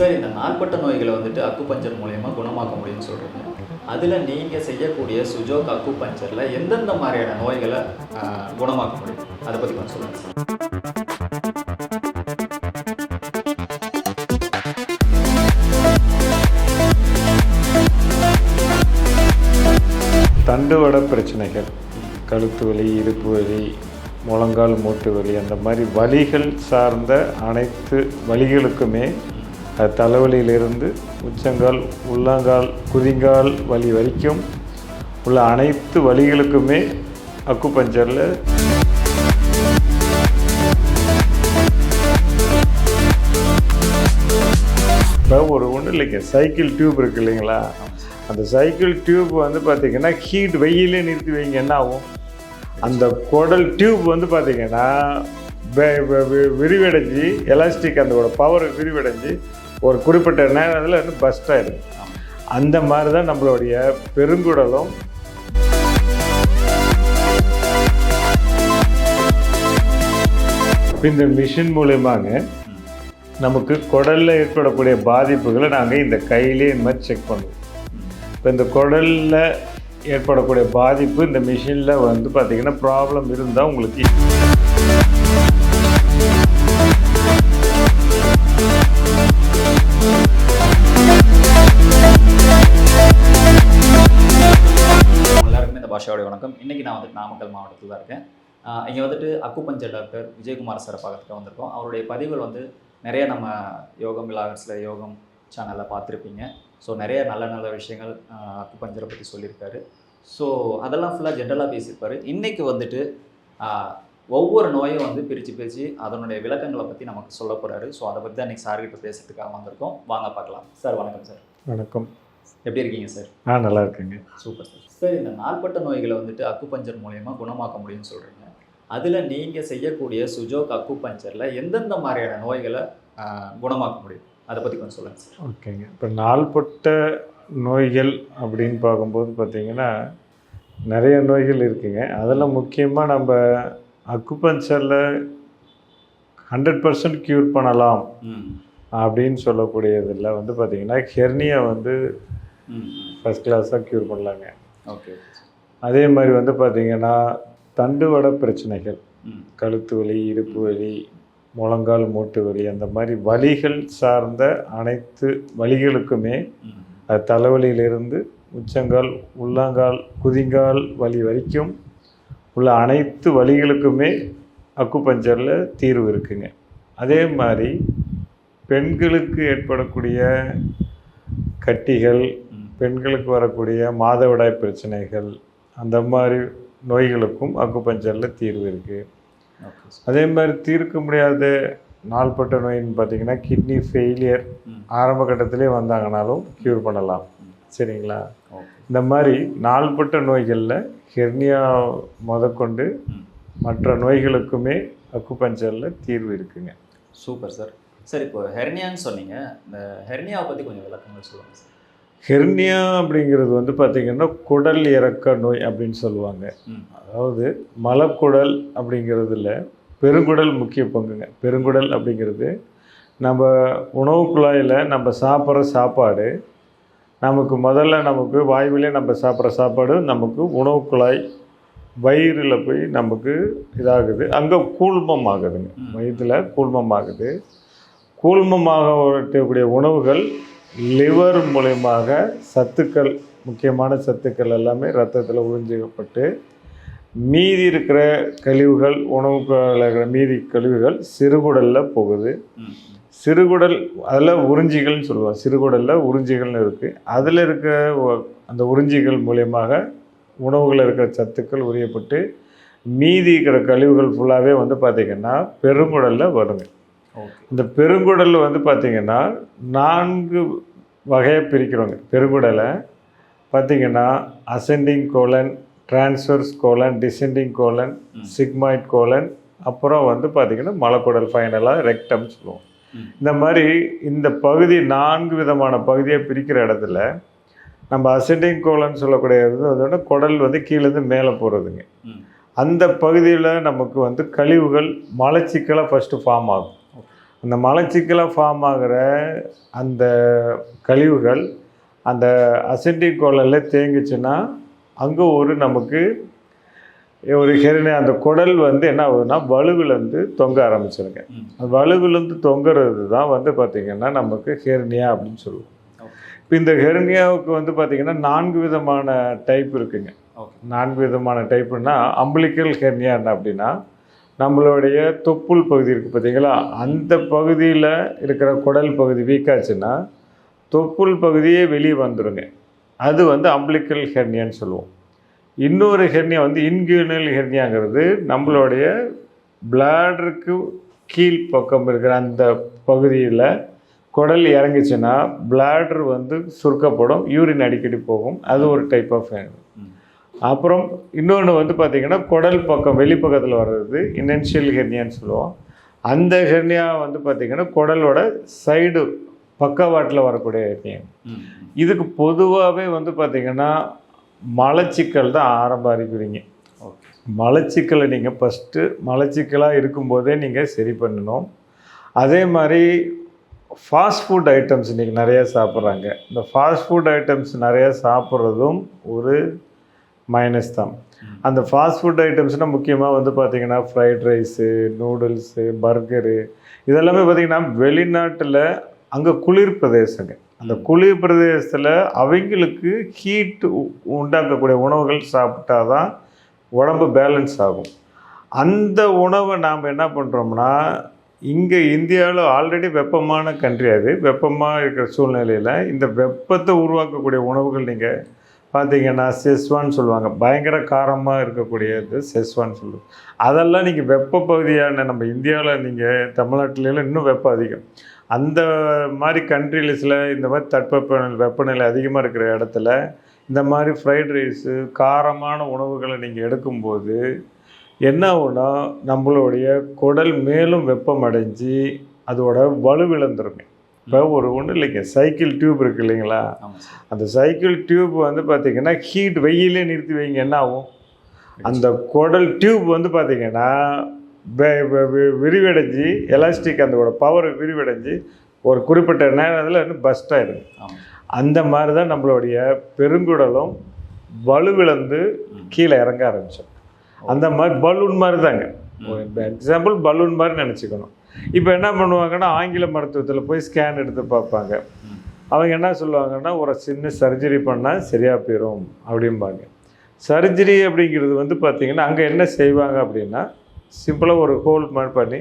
Sir இந்த நாள்பட்ட நோய்களை வந்துட்டு அக்குப்பஞ்சர் மூலயமா குணமாக்க முடியும்னு சொல்கிறீங்க அதில் நீங்கள் செய்யக்கூடிய சுஜோக் அக்குப்பஞ்சரில் எந்தெந்த மாதிரியான நோய்களை குணமாக்க முடியும்? அதை பற்றி கொஞ்சம் சொல்லுங்கள் சார் தண்டுவட பிரச்சனைகள் கழுத்து வலி இடுப்பு வலி முழங்கால் மூட்டு வலி அந்த மாதிரி வலிகள் சார்ந்த அனைத்து வலிகளுக்குமே தலைவலியிலிருந்து உச்சங்கால் உள்ளங்கால் குதிங்கால் வலி வரைக்கும் உள்ள அனைத்து வழிகளுக்குமே அக்கு பஞ்சரில் இப்போ ஒரு ஒன்றும் இல்லைங்க. சைக்கிள் டியூப் இருக்கு இல்லைங்களா? அந்த சைக்கிள் டியூப் வந்து பார்த்திங்கன்னா ஹீட் வெயிலே நிறுத்தி வைங்க என்ன ஆகும்? அந்த குடல் டியூப் வந்து பார்த்திங்கன்னா விரிவடைஞ்சு எலாஸ்டிக் அந்த பவர் விரிவடைஞ்சு ஒரு குறிப்பிட்ட நேரத்தில் வந்து பஸ்ட் ஆயிடும். அந்த மாதிரி தான் நம்மளுடைய பெருங்குடலும். இந்த மிஷின் மூலயமாங்க நமக்கு குடலில் ஏற்படக்கூடிய பாதிப்புகளை நாங்கள் இந்த கையிலே இந்த மாதிரி செக் பண்ணுவோம். இப்போ இந்த குடலில் ஏற்படக்கூடிய பாதிப்பு இந்த மிஷினில் வந்து பார்த்திங்கன்னா ப்ராப்ளம் இருந்தால் உங்களுக்கு ஆஷாவுடைய வணக்கம். இன்றைக்கி நான் வந்துட்டு நாமக்கல் மாவட்டத்தில் தான் இருக்கேன். இங்கே வந்துட்டு அக்குபஞ்சர் டாக்டர் விஜயகுமார் சாரை பார்க்கறதுக்கு வந்திருக்கோம். அவருடைய பதிவுகள் வந்து நிறைய நம்ம யோகம் விலாகர்ஸில் யோகம் சேனலில் பார்த்துருப்பீங்க. ஸோ நிறைய நல்ல நல்ல விஷயங்கள் அக்குபஞ்சரை பற்றி சொல்லியிருக்காரு. ஸோ அதெல்லாம் ஃபுல்லாக ஜென்ரலாக பேசியிருப்பார். இன்றைக்கி வந்துட்டு ஒவ்வொரு நோயும் வந்து பிரித்து பிரித்து அதனுடைய விளக்கங்களை பற்றி நமக்கு சொல்ல போகிறாரு ஸோ அதை பற்றி தான் இன்றைக்கி சார்கிட்ட பேசுகிறதுக்காக வந்திருக்கோம். வாங்க பார்க்கலாம். சார் வணக்கம் சார். வணக்கம். எப்படி இருக்கீங்க சார்? ஆ நல்லா இருக்குங்க. Super sir. சார் இந்த நாள்பட்ட நோய்களை வந்துட்டு அக்குபஞ்சர் மூலயமா குணமாக்க முடியும்னு சொல்கிறீங்க அதில் நீங்கள் செய்யக்கூடிய சுஜோக் அக்குபஞ்சரில் எந்தெந்த மாதிரியான நோய்களை குணமாக்க முடியும்? அதை பற்றி கொஞ்சம் சொல்லுங்கள் சார். ஓகேங்க. இப்போ நாள்பட்ட நோய்கள் அப்படின்னு பார்க்கும்போது பார்த்தீங்கன்னா நிறைய நோய்கள் இருக்குங்க. அதில் முக்கியமாக நம்ம அக்குபஞ்சரில் ஹண்ட்ரட் பர்சன்ட் க்யூர் பண்ணலாம். அப்படின்னு சொல்லக்கூடியதில் வந்து பார்த்திங்கன்னா ஹெர்னியா வந்து ஃபஸ்ட் கிளாஸாக க்யூர் பண்ணலாங்க. ஓகே அதே மாதிரி வந்து பார்த்திங்கன்னா தண்டுவட பிரச்சனைகள். கழுத்து வலி இடுப்பு வலி முழங்கால் மூட்டு வலி அந்த மாதிரி வலிகள் சார்ந்த அனைத்து வலிகளுக்குமே அது தலைவலியிலிருந்து உச்சங்கால் உள்ளங்கால் குதிங்கால் வலி வரைக்கும் உள்ள அனைத்து வலிகளுக்குமே அக்குபஞ்சரில் தீர்வு இருக்குங்க. அதே மாதிரி பெண்களுக்கு ஏற்படக்கூடிய கட்டிகள் பெண்களுக்கு வரக்கூடிய மாதவிடாய் பிரச்சனைகள் அந்த மாதிரி நோய்களுக்கும் அக்குபஞ்சரில் தீர்வு இருக்குது அதே மாதிரி தீர்க்க முடியாத நாள்பட்ட நோயின்னு பார்த்தீங்கன்னா கிட்னி ஃபெயிலியர் ஆரம்ப கட்டத்திலே வந்தாங்கனாலும் க்யூர் பண்ணலாம். சரிங்களா? இந்த மாதிரி நாள்பட்ட நோய்களில் ஹெர்னியா முதற்கொண்டு மற்ற நோய்களுக்குமே அக்குபஞ்சரில் தீர்வு இருக்குங்க. சூப்பர் சார் சார் இப்போ ஹெர்னியான்னு சொன்னீங்க. இந்த ஹெர்னியாவை பற்றி கொஞ்சம் விளக்கங்கள் சொல்லுங்கள் சார் ஹெர்னியா அப்படிங்கிறது வந்து பார்த்திங்கன்னா குடல் இறக்க நோய் அப்படின்னு சொல்லுவாங்க. அதாவது மலக்குடல் அப்படிங்கிறதுல பெருங்குடல் முக்கிய பங்குங்க. பெருங்குடல் அப்படிங்கிறது நம்ம உணவு குழாயில் நம்ம சாப்பிட்ற சாப்பாடு நமக்கு முதல்ல நமக்கு வாய்விலே நம்ம சாப்பிட்ற சாப்பாடு நமக்கு உணவு குழாய் வயிறில் போய் நமக்கு இதாகுது. அங்கே கூழ்மம் ஆகுதுங்க. வயிற்றில் கூழ்மம் ஆகுது கூழ்மமாக வரக்கூடிய உணவுகள் லிவர் மூலயமாக சத்துக்கள் முக்கியமான சத்துக்கள் எல்லாமே ரத்தத்தில் உறிஞ்சிக்கப்பட்டு மீதி இருக்கிற கழிவுகள் உணவுக்குள்ள இருக்கிற மீதி கழிவுகள் சிறுகுடலில் போகுது. சிறுகுடல் அதில் உறிஞ்சிகள்னு சொல்லுவோம் சிறுகுடலில் உறிஞ்சிகள்னு இருக்குது அதில் இருக்கிற அந்த உறிஞ்சிகள் மூலியமாக உணவுகளில் இருக்கிற சத்துக்கள் உரியப்பட்டு மீதி இருக்கிற கழிவுகள் ஃபுல்லாகவே வந்து பார்த்திங்கன்னா பெருங்குடலில் வருங்க இந்த பெருங்குடல் வந்து பார்த்திங்கன்னா நான்கு வகையாக பிரிக்கிறோங்க. பெருங்குடலை பார்த்திங்கன்னா ascending colon transverse colon descending colon. Sigmoid colon அப்புறம் வந்து பார்த்திங்கன்னா மலக்குடல் ஃபைனலாக ரெக்டம் சொல்லுவோம். இந்த மாதிரி இந்த பகுதி நான்கு விதமான பகுதியை பிரிக்கிற இடத்துல நம்ம அசெண்டிங் கோலன் சொல்லக்கூடியது அதோட குடல் வந்து கீழேருந்து மேலே போகிறதுங்க அந்த பகுதியில் நமக்கு வந்து கழிவுகள் மலச்சிக்கலாக ஃபஸ்ட்டு ஃபார்ம் ஆகும். அந்த மலச்சிக்கலாக ஃபார்ம் ஆகிற அந்த கழிவுகள் அந்த அசென்டிக் கோலில் தேங்குச்சுன்னா அங்கே ஒரு நமக்கு ஒரு ஹெரினி அந்த குடல் வந்து என்ன ஆகுதுன்னா வலுவிலேருந்து தொங்க ஆரம்பிச்சிருங்க. வலுவிலேருந்து தொங்குறது தான் வந்து பார்த்திங்கன்னா நமக்கு ஹெர்னியா அப்படின்னு சொல்லுவோம். இப்போ இந்த ஹெர்னியாவுக்கு வந்து பார்த்திங்கன்னா நான்கு விதமான டைப் இருக்குங்க. நான்கு விதமான டைப்புன்னா அம்பிளிக்கல் ஹெர்னியா என்ன அப்படின்னா நம்மளுடைய தொப்புள் பகுதி இருக்குது பார்த்தீங்களா அந்த பகுதியில் இருக்கிற குடல் பகுதி வீக்காச்சுன்னா தொப்புள் பகுதியே வெளியே வந்துடுங்க அது வந்து அம்பிளிக்கல் ஹெர்னியான்னு சொல்லுவோம். இன்னொரு ஹெர்னியா வந்து இன்கியூனல் ஹெர்னியாங்கிறது நம்மளுடைய பிளாடருக்கு கீழ் பக்கம் இருக்கிற அந்த பகுதியில் குடல் இறங்குச்சுன்னா பிளாடர் வந்து சுருக்கப்படும் யூரின் அடிக்கடி போகும். அது ஒரு டைப் ஆஃப் ம். அப்புறம் இன்னொன்று வந்து பார்த்திங்கன்னா குடல் பக்கம் வெளிப்பக்கத்தில் வர்றது இனென்ஷியல் ஹெர்னியான்னு சொல்லுவோம். அந்த ஹெர்னியா வந்து பார்த்திங்கன்னா குடலோட சைடு பக்கவாட்டில் வரக்கூடிய ஹெர்னியா. இதுக்கு பொதுவாகவே வந்து பார்த்திங்கன்னா மலச்சிக்கல் தான் ஆரம்ப அறிகுறிங்க. மலச்சிக்கலை நீங்கள் ஃபஸ்ட்டு மலச்சிக்கலாக இருக்கும்போதே நீங்கள் சரி பண்ணணும். அதே மாதிரி ஃபாஸ்ட் ஃபுட் ஐட்டம்ஸ் இன்றைக்கி நிறையா சாப்பிட்றாங்க. இந்த ஃபாஸ்ட் ஃபுட் ஐட்டம்ஸ் நிறையா சாப்பிட்றதும் ஒரு மைனஸ் தான். அந்த ஃபாஸ்ட் ஃபுட் ஐட்டம்ஸ்னால் முக்கியமாக வந்து பார்த்திங்கன்னா ஃப்ரைட் ரைஸு நூடுல்ஸு பர்கரு இதெல்லாமே பார்த்திங்கன்னா வெளிநாட்டில் அங்கே குளிர் பிரதேசங்க. அந்த குளிர் பிரதேசத்தில் அவங்களுக்கு ஹீட் உண்டாக்கக்கூடிய உணவுகள் சாப்பிட்டா தான் உடம்பு பேலன்ஸ் ஆகும். அந்த உணவை நாம் என்ன பண்ணுறோம்னா இங்கே இந்தியாவில் ஆல்ரெடி வெப்பமான கண்ட்ரி அது. வெப்பமாக இருக்கிற சூழ்நிலையில் இந்த வெப்பத்தை உருவாக்கக்கூடிய உணவுகள் நீங்கள் பார்த்தீங்கன்னா செஸ்வான்னு சொல்லுவாங்க. பயங்கர காரமாக இருக்கக்கூடியது செஸ்வான்னு சொல்லுவோம் அதெல்லாம் நீங்கள் வெப்ப பகுதியான நம்ம இந்தியாவில் நீங்கள் தமிழ்நாட்டிலலாம் இன்னும் வெப்பம் அதிகம். அந்த மாதிரி கண்ட்ரிஸில் இந்த மாதிரி தட்பவெப்ப வெப்பநிலை அதிகமாக இருக்கிற இடத்துல இந்த மாதிரி ஃப்ரைட் ரைஸு காரமான உணவுகளை நீங்கள் எடுக்கும்போது என்ன ஆகும்னா நம்மளுடைய குடல் மேலும் வெப்பம் அடைஞ்சு அதோட வலுவிழந்துருங்க இப்போ ஒரு ஒன்றும் இல்லைங்க. சைக்கிள் டியூப் இருக்கு இல்லைங்களா? அந்த சைக்கிள் டியூப் வந்து பார்த்தீங்கன்னா ஹீட் வெயிலே நிறுத்தி வைங்க என்ன ஆகும்? அந்த குடல் டியூப் வந்து பார்த்தீங்கன்னா விரிவடைஞ்சு எலாஸ்டிக் அதோட பவர் விரிவடைஞ்சு ஒரு குறிப்பிட்ட நேரத்தில் இன்னும் பஸ்ட் ஆமாம் அந்த மாதிரி தான் நம்மளுடைய பெருங்குடலும் வலுவிழந்து கீழே இறங்க ஆரம்பிச்சோம் அந்த மாதிரி பலூன் மாதிரி தாங்க எக்ஸாம்பிள் பலூன் மாதிரி நினச்சிக்கணும். இப்போ என்ன பண்ணுவாங்கன்னா ஆங்கில மருத்துவத்தில் போய் ஸ்கேன் எடுத்து பார்ப்பாங்க. அவங்க என்ன சொல்லுவாங்கன்னா ஒரு சின்ன சர்ஜரி பண்ணால் சரியாக போயிடும் அப்படிம்பாங்க. சர்ஜரி அப்படிங்கிறது வந்து பார்த்திங்கன்னா அங்கே என்ன செய்வாங்க அப்படின்னா சிம்பிளாக ஒரு ஹோல் மாதிரி பண்ணி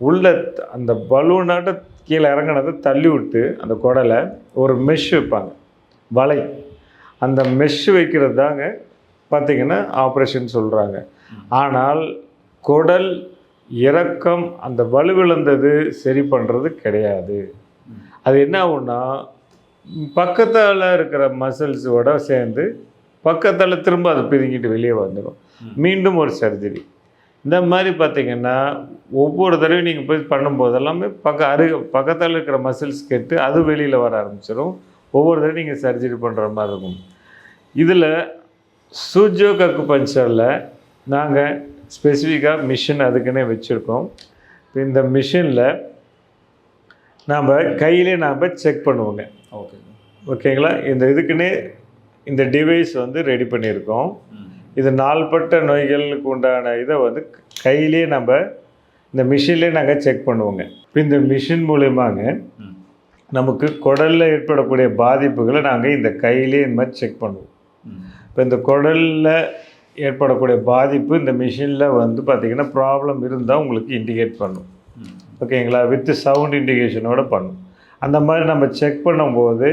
உள்ள அந்த பலூனாட்ட கீழே இறங்கினதை தள்ளி விட்டு அந்த குடலை ஒரு மெஷ் வைப்பாங்க. வலை. அந்த மெஷ் வைக்கிறது தாங்க பார்த்திங்கன்னா ஆப்ரேஷன் சொல்கிறாங்க ஆனால் குடல் இறக்கம் அந்த வலுவிழந்தது சரி பண்ணுறது கிடையாது. அது என்ன ஆகும்னா பக்கத்தால் இருக்கிற மசில்ஸோட சேர்ந்து பக்கத்தால் திரும்ப அதை பிதுங்கிட்டு வெளியே வந்துடும் மீண்டும் ஒரு சர்ஜரி இந்த மாதிரி பார்த்திங்கன்னா ஒவ்வொரு தடவையும் நீங்கள் போய் பண்ணும்போது எல்லாமே பக்க அருக பக்கத்தில் இருக்கிற மசில்ஸ் கெட்டு அது வெளியில் வர ஆரம்பிச்சிடும் ஒவ்வொரு தடவையும் நீங்கள் சர்ஜரி பண்ணுற மாதிரி இருக்கும். இதில் சூஜோ கக்கு பஞ்சரில் நாங்கள் ஸ்பெசிஃபிக்காக மிஷின் அதுக்குன்னே வச்சுருக்கோம். இப்போ இந்த மிஷினில் நாம் கையிலே நாம் செக் பண்ணுவோங்க. ஓகே ஓகேங்களா இந்த இதுக்குன்னே இந்த டிவைஸ் வந்து ரெடி பண்ணியிருக்கோம். இது நாள்பட்ட நோய்களுக்கு உண்டான இதை வந்து கையிலே நம்ம இந்த மிஷின்லேயே நாங்கள் செக் பண்ணுவோங்க. இப்போ இந்த மிஷின் மூலியமாங்க நமக்கு குடலில் ஏற்படக்கூடிய பாதிப்புகளை நாங்கள் இந்த கையிலே இந்த மாதிரி செக் பண்ணுவோம். இப்போ இந்த குடலில் ஏற்படக்கூடிய பாதிப்பு இந்த மிஷினில் வந்து பார்த்திங்கன்னா ப்ராப்ளம் இருந்தால் உங்களுக்கு இண்டிகேட் பண்ணும். ஓகேங்களா வித் சவுண்ட் இண்டிகேஷனோட பண்ணும். அந்த மாதிரி நம்ம செக் பண்ணும்போது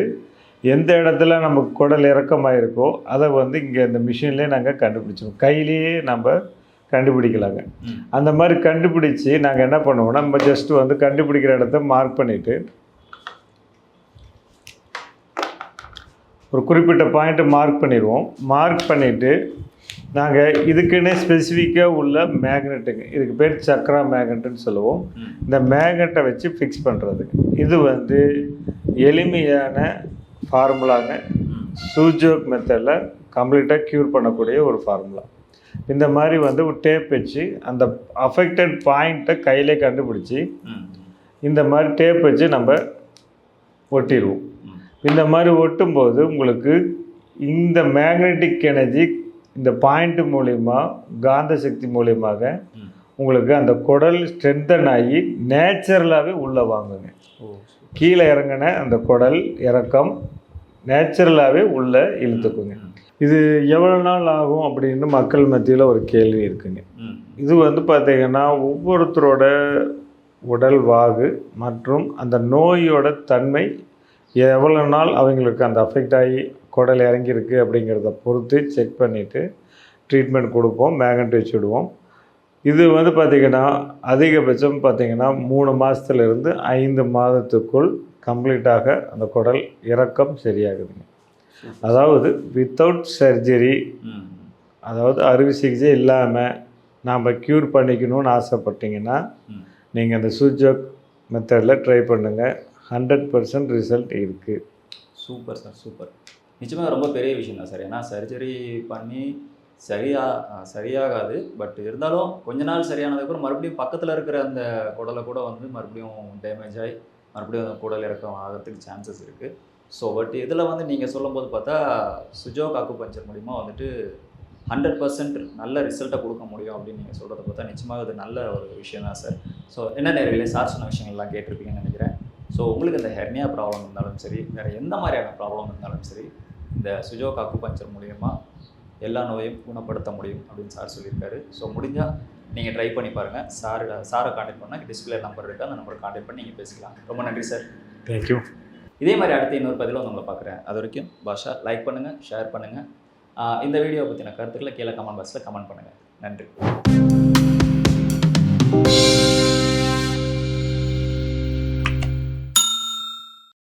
எந்த இடத்துல நமக்கு குடல் இறக்கமாக இருக்கோ அதை வந்து இங்கே இந்த மிஷின்லேயே நாங்கள் கண்டுபிடிச்சிருவோம். கையிலேயே நம்ம கண்டுபிடிக்கலாங்க. அந்த மாதிரி கண்டுபிடிச்சி நாங்கள் என்ன பண்ணுவோம்னா நம்ம ஜஸ்ட்டு வந்து கண்டுபிடிக்கிற இடத்த மார்க் பண்ணிவிட்டு ஒரு குறிப்பிட்ட பாயிண்ட்டை மார்க் பண்ணிடுவோம். மார்க் பண்ணிவிட்டு நாங்கள் இதுக்குன்னே ஸ்பெசிஃபிக்காக உள்ள மேக்னெட்டுங்க இதுக்கு பேர் சக்ரா மேக்னெட்டுன்னு சொல்லுவோம். இந்த மேக்னெட்டை வச்சு ஃபிக்ஸ் பண்ணுறது இது வந்து எளிமையான ஃபார்முலாங்க சூஜோக் மெத்தடில் கம்ப்ளீட்டாக க்யூர் பண்ணக்கூடிய ஒரு ஃபார்முலா இந்த மாதிரி வந்து ஒரு டேப் வச்சு அந்த அஃபெக்டட் பாயிண்ட்டை கையிலே கண்டுபிடிச்சி இந்த மாதிரி டேப் வச்சு நம்ம ஒட்டிடுவோம் இந்த மாதிரி ஒட்டும்போது உங்களுக்கு இந்த மேக்னெட்டிக் எனர்ஜி இந்த பாயிண்ட் மூலிமா காந்த சக்தி மூலியமாக. உங்களுக்கு அந்த குடல் ஸ்ட்ரென்தன் ஆகி நேச்சுரலாகவே உள்ளே வாங்குங்க. கீழே இறங்கின அந்த குடல் இறக்கம் நேச்சுரலாகவே உள்ளே இழுத்துக்குங்க. இது எவ்வளோ நாள் ஆகும் அப்படின்னு மக்கள் மத்தியில் ஒரு கேள்வி இருக்குங்க. இது வந்து பார்த்திங்கன்னா ஒவ்வொருத்தரோட உடல் வாகு மற்றும் அந்த நோயோட தன்மை எவ்வளோ நாள் அவங்களுக்கு அந்த அஃபெக்ட் ஆகி குடல் இறங்கியிருக்கு அப்படிங்கிறத பொறுத்து செக் பண்ணிவிட்டு ட்ரீட்மெண்ட் கொடுப்போம் மேகண்ட் வச்சு விடுவோம். இது வந்து பார்த்திங்கன்னா அதிகபட்சம் பார்த்திங்கன்னா மூணு மாதத்துலேருந்து ஐந்து மாதத்துக்குள் கம்ப்ளீட்டாக அந்த குடல் இறக்கம் சரியாகுதுங்க. அதாவது வித்தவுட் சர்ஜரி அதாவது அறுவை சிகிச்சை இல்லாமல் நாம் க்யூர் பண்ணிக்கணும்னு ஆசைப்பட்டீங்கன்னா நீங்கள் அந்த சுஜோக் மெத்தடில் ட்ரை பண்ணுங்கள் ஹண்ட்ரட் பர்சன்ட் ரிசல்ட் இருக்குது சூப்பர் சார் சூப்பர். நிச்சயமாக ரொம்ப பெரிய விஷயம் தான் சார். ஏன்னா சர்ஜரி பண்ணி சரியா சரியாகாது. பட் இருந்தாலும் கொஞ்ச நாள் சரியானதுக்கப்புறம் மறுபடியும் பக்கத்தில் இருக்கிற அந்த குடலை கூட வந்து மறுபடியும் டேமேஜ் ஆகி மறுபடியும் அந்த குடல் இறக்கம் ஆகிறதுக்கு சான்சஸ் இருக்குது ஸோ பட் இதில் வந்து நீங்கள் சொல்லும்போது பார்த்தா சுஜோக் அக்கு பஞ்சர் மூலிமா வந்துட்டு ஹண்ட்ரட் பர்சன்ட் நல்ல ரிசல்ட்டை கொடுக்க முடியும் அப்படின்னு நீங்கள் சொல்கிறத பார்த்தா நிச்சயமாக அது நல்ல ஒரு விஷயம் தான் சார். ஸோ என்ன நேர்களே சார் சொன்ன விஷயங்கள்லாம் கேட்டிருப்பீங்கன்னு நினைக்கிறேன். ஸோ உங்களுக்கு இந்த ஹெர்னியா ப்ராப்ளம் இருந்தாலும் சரி வேறு எந்த மாதிரியான ப்ராப்ளம் இருந்தாலும் சரி இந்த சுஜோக் அக்குபஞ்சர் மூலயமா எல்லா நோயும் குணப்படுத்த முடியும் அப்படின்னு சார் சொல்லியிருக்காரு. ஸோ முடிஞ்சால் நீங்கள் ட்ரை பண்ணி பாருங்கள் சார் சாரை காண்டாக்ட் பண்ணால் டிஸ்பிளே நம்பர் இருக்குது அந்த நம்பரை காண்டாக்ட் பண்ணி நீங்கள் பேசிக்கலாம். ரொம்ப நன்றி சார். தேங்க்யூ இதே மாதிரி அடுத்த இன்னொரு பதிவில் வந்து உங்களை பார்க்குறேன். அது வரைக்கும் பாஷா லைக் பண்ணுங்கள் ஷேர் பண்ணுங்கள் இந்த வீடியோ பற்றின கருத்துக்களை கீழே கமெண்ட் பாக்ஸில் கமெண்ட் பண்ணுங்கள் நன்றி.